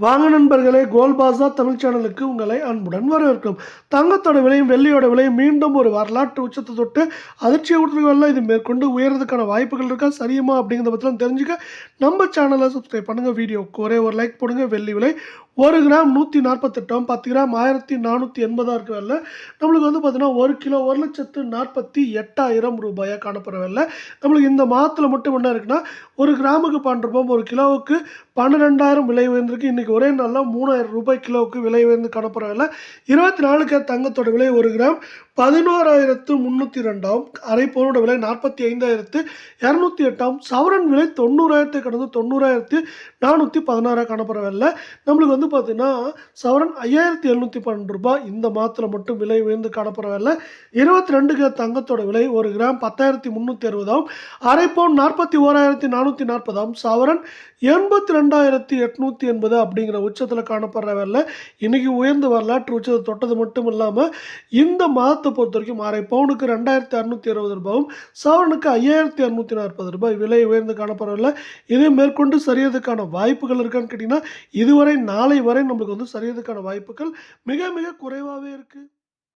வாங்க நண்பர்களே கோல்பாசா தமிழ் சேனலுக்கு உங்களை அன்புடன் வரவேற்கும். தங்கத்தோட விலையும் வெள்ளியோட விலையும் மீண்டும் ஒரு வரலாற்று உச்சத்தை தொட்டு அதிர்ச்சியை கொடுத்துருக்கல இது மேற்கொண்டு உயர்றதுக்கான வாய்ப்புகள் இருக்கா சரியுமா அப்படிங்கிறத பற்றிலாம் தெரிஞ்சுக்க நம்ம சேனலை சப்ஸ்கிரைப் பண்ணுங்கள் வீடியோவுக்கு ஒரே ஒரு லைக் போடுங்க வெள்ளி விலை ஒரு கிராம் நூற்றி நாற்பத்தெட்டாம் பத்து கிராம் ஆயிரத்தி நானூற்றி எண்பதாக இருக்க வரல நம்மளுக்கு வந்து பார்த்தீங்கன்னா ஒரு கிலோ ஒரு லட்சத்து நாற்பத்தி எட்டாயிரம் ரூபாயாக காணப்படுற வரல நம்மளுக்கு இந்த மாதத்தில் மட்டும் என்ன இருக்குன்னா ஒரு கிராமுக்கு பன்னெண்டு ஒரு கிலோவுக்கு பன்னிரெண்டாயிரம் விலை உயர்ந்திருக்கு இன்றைக்கி ஒரே நாளில் மூணாயிரம் ரூபாய் கிலோவுக்கு விலை உயர்ந்து காணப்படுறதில்ல இருபத்தி நாலுக்கு தங்கத்தோட விலை ஒரு கிராம் பதினோராயிரத்து முந்நூற்றி ரெண்டாம் அரை பவுனோட விலை நாற்பத்தி ஐந்தாயிரத்து இரநூத்தி எட்டாம். சவரன் விலை தொண்ணூறாயிரத்தை கடந்து தொண்ணூறாயிரத்து நானூற்றி பதினாறாக காணப்படுற நம்மளுக்கு வந்து பார்த்திங்கன்னா சவரன் ஐயாயிரத்தி எழுநூற்றி பன்னெண்டு ரூபாய் இந்த மாதத்தில் மட்டும் விலை உயர்ந்து காணப்படுற இருபத்தி இருபத்தி கிராம் தங்கத்தோட விலை ஒரு கிராம் பத்தாயிரத்தி முந்நூற்றி அறுபதாம். அரை பவுன் நாற்பத்தி ஓராயிரத்தி நானூற்றி நாற்பதாம். சவரன் எண்பத்தி ரெண்டாயிரத்தி எட்நூற்றி எண்பது அப்படிங்கிற உச்சத்தில் காணப்படுற வெள்ள இன்றைக்கி உயர்ந்து வரலாற்று உச்சத்தை தொட்டது மட்டும் இல்லாமல் இந்த மாதத்தை பொறுத்த வரைக்கும் அரை பவுனுக்கு ரெண்டாயிரத்தி அறுநூத்தி அறுபது ரூபாயும் சவரனுக்கு ஐயாயிரத்தி அறுநூத்தி நாற்பது ரூபாய். விலை உயர்ந்து காணப்படவில்லை. இது மேற்கொண்டு சரியதுக்கான வாய்ப்புகள் இருக்கான்னு கேட்டிங்கன்னா இதுவரை நாளை வரை நம்மளுக்கு வந்து சரியதுக்கான வாய்ப்புகள் மிக மிக குறைவாகவே இருக்குது